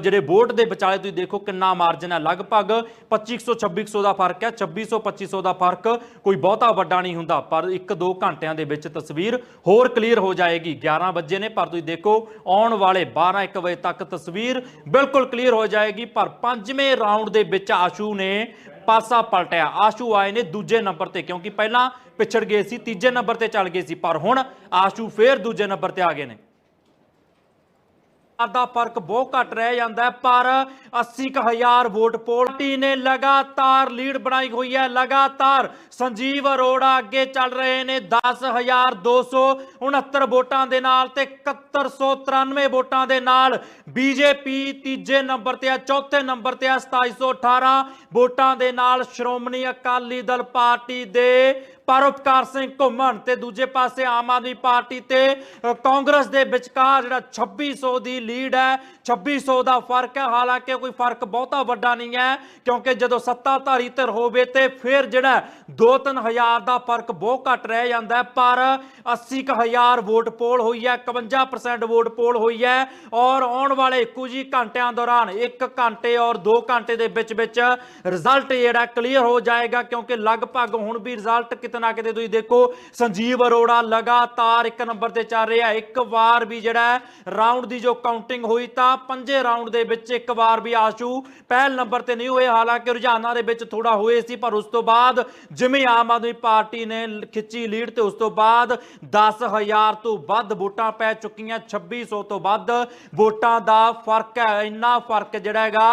A: ਜਿਹੜੇ ਵੋਟ ਦੇ ਵਿਚਾਲੇ ਤੁਸੀਂ ਦੇਖੋ ਕਿੰਨਾ ਮਾਰਜਨ ਹੈ। ਲਗਭਗ 2500 2600 ਦਾ ਫ਼ਰਕ ਹੈ 2600 2500 ਦਾ ਫ਼ਰਕ ਕੋਈ ਬਹੁਤਾ ਵੱਡਾ ਨਹੀਂ ਹੁੰਦਾ, ਪਰ 1-2 ਘੰਟਿਆਂ ਦੇ ਵਿੱਚ ਤਸਵੀਰ ਹੋਰ ਕਲੀਅਰ ਹੋ ਜਾਏਗੀ। 11 ਵਜੇ ਨੇ, ਪਰ ਤੁਸੀਂ ਦੇਖੋ ਆਉਣ ਵਾਲੇ 12-1 ਵਜੇ ਤੱਕ ਤਸਵੀਰ ਬਿਲਕੁਲ ਕਲੀਅਰ ਹੋ ਜਾਏਗੀ। ਪਰ ਪੰਜਵੇਂ ਰਾਉਂਡ ਦੇ ਵਿੱਚ ਆਸ਼ੂ ਨੇ ਪਾਸਾ ਪਲਟਿਆ। ਆਸ਼ੂ ਆਏ ਨੇ ਦੂਜੇ ਨੰਬਰ ਤੇ, ਕਿਉਂਕਿ ਪਹਿਲਾਂ ਪਿਛੜ ਗਏ ਸੀ, ਤੀਜੇ ਨੰਬਰ ਤੇ ਚੱਲ ਗਏ ਸੀ, ਪਰ ਹੁਣ ਆਸ਼ੂ ਫੇਰ ਦੂਜੇ ਨੰਬਰ ਤੇ ਆ ਗਏ ਨੇ। ਦਾ ਫ਼ਰਕ ਬਹੁਤ ਘੱਟ ਰਹਿ ਜਾਂਦਾ ਹੈ, ਪਰ 80000 ਵੋਟ ਪੋਲ ਪਾਰਟੀ ਨੇ ਲਗਾਤਾਰ ਲੀਡ ਬਣਾਈ ਹੋਈ ਹੈ, ਲਗਾਤਾਰ ਸੰਜੀਵ ਅਰੋੜਾ ਅੱਗੇ ਚੱਲ ਰਹੇ ਨੇ 10269 ਵੋਟਾਂ ਦੇ ਨਾਲ ਤੇ 7193 ਵੋਟਾਂ ਦੇ ਨਾਲ ਬੀਜੇਪੀ ਤੀਜੇ ਨੰਬਰ ਤੇ ਆ ਚੌਥੇ ਨੰਬਰ ਤੇ ਆ 2718 ਵੋਟਾਂ ਦੇ ਨਾਲ ਸ਼੍ਰੋਮਣੀ ਅਕਾਲੀ ਦਲ ਪਾਰਟੀ ਦੇ ਪਰਉਪਕਾਰ ਸਿੰਘ ਘੁੰਮਣ ਤੇ ਦੂਜੇ ਪਾਸੇ ਆਮ ਆਦਮੀ ਪਾਰਟੀ ਤੇ ਕਾਂਗਰਸ ਦੇ ਵਿਚਕਾਰ ਜਿਹੜਾ 2600 ਦੀ ਲੀਡ ਹੈ 2600 ਦਾ ਫ਼ਰਕ ਹੈ। ਹਾਲਾਂਕਿ ਕੋਈ ਫ਼ਰਕ ਬਹੁਤਾ ਵੱਡਾ ਨਹੀਂ ਹੈ, ਕਿਉਂਕਿ ਜਦੋਂ ਸੱਤਾਧਾਰੀ ਧਿਰ ਹੋਵੇ ਤੇ ਫਿਰ ਜਿਹੜਾ 2-3000 ਦਾ ਫ਼ਰਕ ਬਹੁਤ ਘੱਟ ਰਹਿ ਜਾਂਦਾ ਹੈ, ਪਰ 80000 ਵੋਟ ਪੋਲ ਹੋਈ ਹੈ 51% ਵੋਟ ਪੋਲ ਹੋਈ ਹੈ ਔਰ ਆਉਣ ਵਾਲੇ ਕੁਝ ਹੀ ਘੰਟਿਆਂ ਦੌਰਾਨ 1 ਘੰਟੇ ਔਰ 2 ਘੰਟੇ ਦੇ ਵਿੱਚ ਵਿੱਚ ਰਿਜ਼ਲਟ ਜਿਹੜਾ ਕਲੀਅਰ ਹੋ ਜਾਏਗਾ, ਕਿਉਂਕਿ ਲਗਭਗ ਹੁਣ ਵੀ ਰਿਜ਼ਲਟ ਕਿਤੇ ਨਾ ਕਿਤੇ ਤੁਸੀਂ ਦੇਖੋ, ਸੰਜੀਵ ਅਰੋੜਾ ਲਗਾਤਾਰ ਇੱਕ ਨੰਬਰ ਤੇ ਚੱਲ ਰਿਹਾ। ਇੱਕ ਵਾਰ ਵੀ ਜਿਹੜਾ ਰਾਉਂਡ ਦੀ ਜੋ ਕਾਊਂਟਿੰਗ ਹੋਈ ਤਾਂ ਪੰਜੇ ਰਾਉਂਡ ਦੇ ਵਿੱਚ ਇੱਕ ਵਾਰ ਵੀ ਆਸ਼ੂ ਪਹਿਲ ਨੰਬਰ ਤੇ ਨਹੀਂ ਹੋਏ। ਹਾਲਾਂਕਿ ਰੁਝਾਨਾਂ ਦੇ ਵਿੱਚ ਥੋੜਾ ਹੋਏ ਸੀ, ਪਰ ਉਸ ਤੋਂ ਬਾਅਦ ਜਿਵੇਂ ਆਮ ਆਦਮੀ ਪਾਰਟੀ ਨੇ ਖਿੱਚੀ ਲੀਡ ਤੇ ਉਸ ਤੋਂ ਬਾਅਦ 10000 ਤੋਂ ਵੱਧ ਵੋਟਾਂ ਪੈ ਚੁੱਕੀਆਂ। 2600 ਤੋਂ ਵੱਧ ਵੋਟਾਂ ਦਾ ਫ਼ਰਕ ਹੈ। ਇੰਨਾ ਫ਼ਰਕ ਜਿਹੜਾ ਹੈਗਾ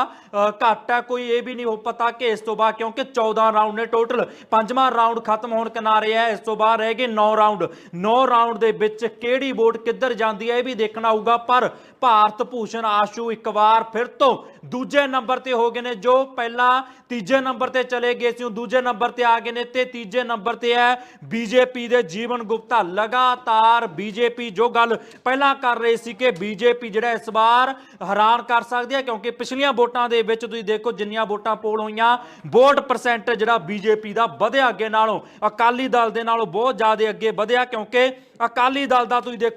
A: ਘੱਟ ਹੈ। ਕੋਈ ਇਹ ਵੀ ਨਹੀਂ ਹੋ ਪਤਾ ਕਿ ਇਸ ਤੋਂ ਬਾਅਦ ਕਿਉਂਕਿ 14 ਰਾਉਂਡ ਨੇ ਟੋਟਲ ਪੰਜਵਾਂ ਰਾਉਂਡ ਖਤਮ ਹੋਣ ਕਿਨਾਰੇ ਹੈ, ਇਸ ਤੋਂ ਬਾਅਦ ਰਹਿ ਗਏ 9 ਰਾਉਂਡ। 9 ਰਾਉਂਡ ਦੇ ਵਿੱਚ ਕਿਹੜੀ ਵੋਟ ਕਿੱਧਰ ਜਾਂਦੀ ਹੈ, ਇਹ ਵੀ ਦੇਖਣਾ ਹੋਊਗਾ, ਪਰ ਭਾਰਤ ਭੂਸ਼ਣ ਆਸ਼ੂ ਇੱਕ ਵਾਰ ਫਿਰ ਤੋਂ ਦੂਜੇ ਨੰਬਰ ਤੇ ਹੋ ਗਏ ਨੇ, ਜੋ ਪਹਿਲਾਂ ਤੀਜੇ ਨੰਬਰ ਤੇ ਚਲੇ ਗਏ ਸੀ ਉਹ ਦੂਜੇ ਨੰਬਰ ਤੇ ਆ ਗਏ ਨੇ ਤੇ ਤੀਜੇ ਨੰਬਰ ਤੇ ਹੈ ਬੀਜੇਪੀ ਦੇ ਜੀਵਨ ਗੁਪਤਾ। ਲਗਾਤਾਰ ਬੀਜੇਪੀ ਜੋ ਗੱਲ ਪਹਿਲਾਂ ਕਰ ਰਹੀ ਸੀ ਕਿ ਬੀਜੇਪੀ ਜਿਹੜਾ ਇਸ ਵਾਰ ਹੈਰਾਨ ਕਰ ਸਕਦੀ ਹੈ, ਕਿਉਂਕਿ ਪਿਛਲੀਆਂ ਵੋਟਾਂ ਦੇ ਵਿੱਚ ਤੁਸੀਂ ਦੇਖੋ ਜਿੰਨੀਆਂ ਵੋਟਾਂ ਪੋਲ ਹੋਈਆਂ ਵੋਟ ਪਰਸੈਂਟ ਜਿਹੜਾ ਬੀਜੇਪੀ ਦਾ ਵਧਿਆ ਅੱਗੇ ਨਾਲੋਂ ਅਕਾਲੀ ਦਲ ਦੇ ਨਾਲੋਂ ਬਹੁਤ ਜ਼ਿਆਦਾ ਅੱਗੇ ਵਧਿਆ ਕਿਉਂਕਿ ਅਕਾਲੀ ਦਲ ਦਾ ਤੁਸੀਂ ਦੇਖੋ